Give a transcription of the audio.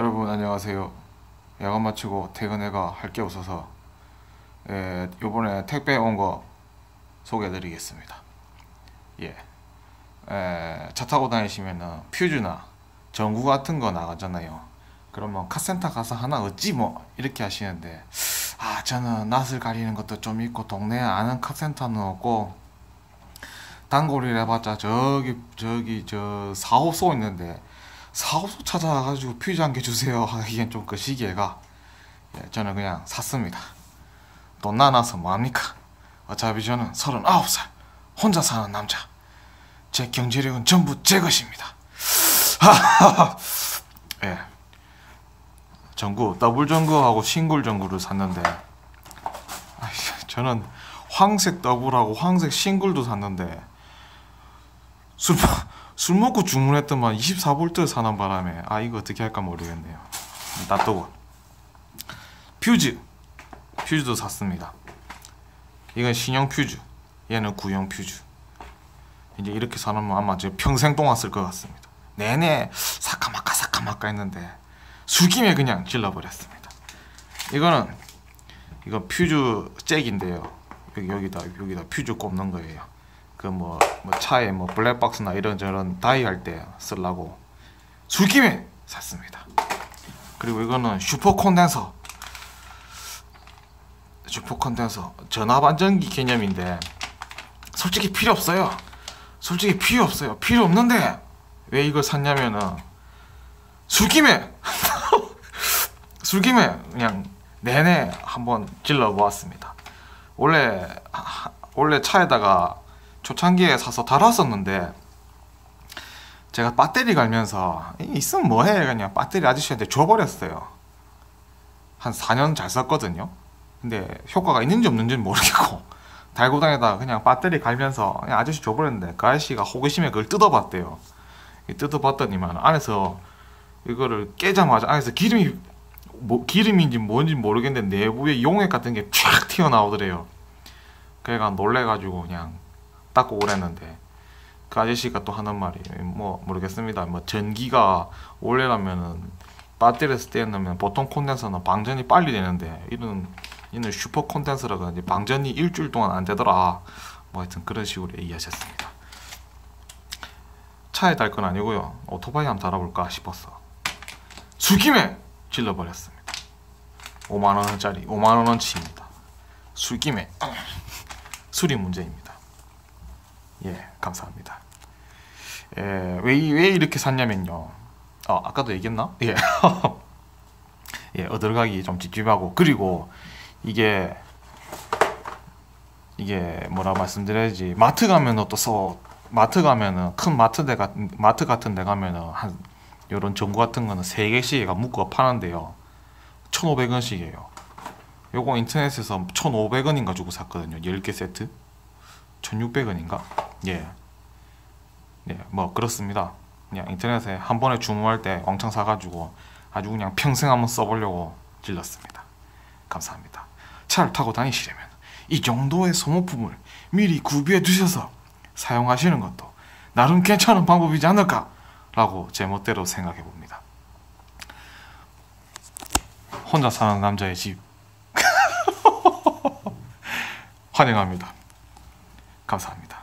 여러분 안녕하세요. 야간 마치고 퇴근해가 할 게 없어서 예, 요번에 택배 온 거 소개해드리겠습니다. 예, 에, 차 타고 다니시면은 퓨즈나 전구 같은 거 나가잖아요. 그러면 카센터 가서 하나 얻지 뭐 이렇게 하시는데 아 저는 낯을 가리는 것도 좀 있고 동네에 아는 카센터는 없고 단골이라 해봤자 저기 저기 저 사업소 있는데 사업소 찾아가지고 퓨즈 한개 주세요. 하기엔 좀 그 시기가. 예, 저는 그냥 샀습니다. 돈 나눠서 뭐합니까? 어차피 저는 39살 혼자 사는 남자. 제 경제력은 전부 제 것입니다. 예. 전구 더블 전구하고 싱글 전구를 샀는데 저는 황색 더블하고 황색 싱글도 샀는데 술, 먹- 술 먹고 주문했더만 24V 사는 바람에 아 이거 어떻게 할까 모르겠네요. 놔두고. 퓨즈. 퓨즈도 샀습니다. 이건 신형 퓨즈. 얘는 구형 퓨즈. 이제 이렇게 사놓으면 아마 제 평생 동안 쓸 것 같습니다. 내내 사카마카 사카마카 했는데 술김에 그냥 질러버렸습니다. 이거는 이거 퓨즈 잭인데요. 여기 여기다 여기다 퓨즈 꼽는 거예요 그뭐 뭐 차에 뭐 블랙박스나 이런 저런 다이 할 때 쓰려고 술김에 샀습니다. 그리고 이거는 슈퍼 콘덴서 슈퍼 콘덴서 전압 안전기 개념인데 솔직히 필요 없어요. 솔직히 필요 없어요. 필요 없는데 왜 이걸 샀냐면은 술김에 술김에 그냥 내내 한번 질러 보았습니다. 원래 하- 원래 차에다가 초창기에 사서 달았었는데 제가 배터리 갈면서 이 있으면 뭐해? 그냥 배터리 아저씨한테 줘버렸어요. 한 4년 잘 썼거든요. 근데 효과가 있는지 없는지는 모르겠고 달고 다니다가 그냥 배터리 갈면서 그냥 아저씨 줘버렸는데 그 아저씨가 호기심에 그걸 뜯어봤대요. 이 뜯어봤더니만 안에서 이거를 깨자마자 안에서 기름이 뭐, 기름인지 뭔지 모르겠는데 내부에 용액 같은 게 쫙 튀어나오더래요. 그래가 놀래가지고 그냥 닦고 오랬는데 그 아저씨가 또 하는 말이 뭐 모르겠습니다. 뭐 전기가 원래라면은 배터리에 때는 보통 콘덴서는 방전이 빨리 되는데 이런 이는 슈퍼 콘덴서라가 이제 방전이 일주일 동안 안 되더라. 뭐 하여튼 그런 식으로 얘기하셨습니다. 차에 달 건 아니고요. 오토바이 한번 달아볼까 싶었어. 술김에 질러버렸습니다. 5만 원짜리 5만 원어치입니다. 술김에 술이 문제입니다. 예, 감사합니다. 예, 왜, 이- 왜 이렇게 샀냐면요. 어, 아까도 얘기했나? 예. 예, 어들가기 좀 찝찝하고 그리고 이게 이게 뭐라 말씀드려야지 마트 가면은 또써 마트 가면은 큰 마트 대 같은 마트 같은 데 가면은 한 요런 전구 같은 거는 세 개씩 묶어 파는데요. 1,500원씩이에요. 요거 인터넷에서 1,500원인가 주고 샀거든요. 10개 세트. 1,600원인가? 예. 네, 뭐 그렇습니다. 그냥 인터넷에 한 번에 주문할 때 왕창 사가지고 아주 그냥 평생 한번 써보려고 질렀습니다. 감사합니다. 차를 타고 다니시려면 이 정도의 소모품을 미리 구비해 두셔서 사용하시는 것도 나름 괜찮은 방법이지 않을까 라고 제 멋대로 생각해 봅니다. 혼자 사는 남자의 집 환영합니다. 감사합니다.